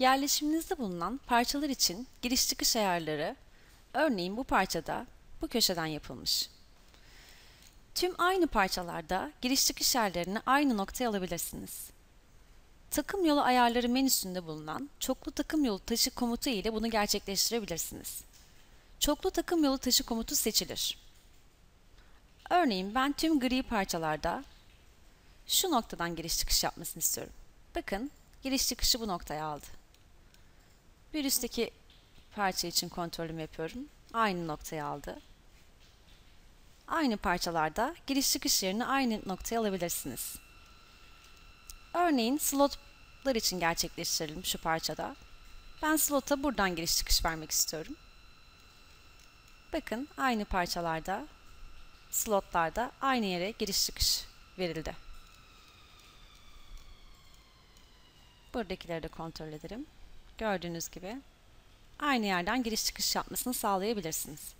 Yerleşiminizde bulunan parçalar için giriş çıkış ayarları, örneğin bu parçada bu köşeden yapılmış. Tüm aynı parçalarda giriş çıkış yerlerini aynı noktaya alabilirsiniz. Takım yolu ayarları menüsünde bulunan çoklu takım yolu taşı komutu ile bunu gerçekleştirebilirsiniz. Çoklu takım yolu taşı komutu seçilir. Örneğin ben tüm gri parçalarda şu noktadan giriş çıkış yapmasını istiyorum. Bakın giriş çıkışı bu noktaya aldı. Bir üstteki parça için kontrolümü yapıyorum. Aynı noktaya aldı. Aynı parçalarda giriş çıkış yerini aynı noktaya alabilirsiniz. Örneğin slotlar için gerçekleştirelim şu parçada. Ben slota buradan giriş çıkış vermek istiyorum. Bakın aynı parçalarda, slotlarda aynı yere giriş çıkış verildi. Buradakileri de kontrol edelim. Gördüğünüz gibi aynı yerden giriş çıkış yapmasını sağlayabilirsiniz.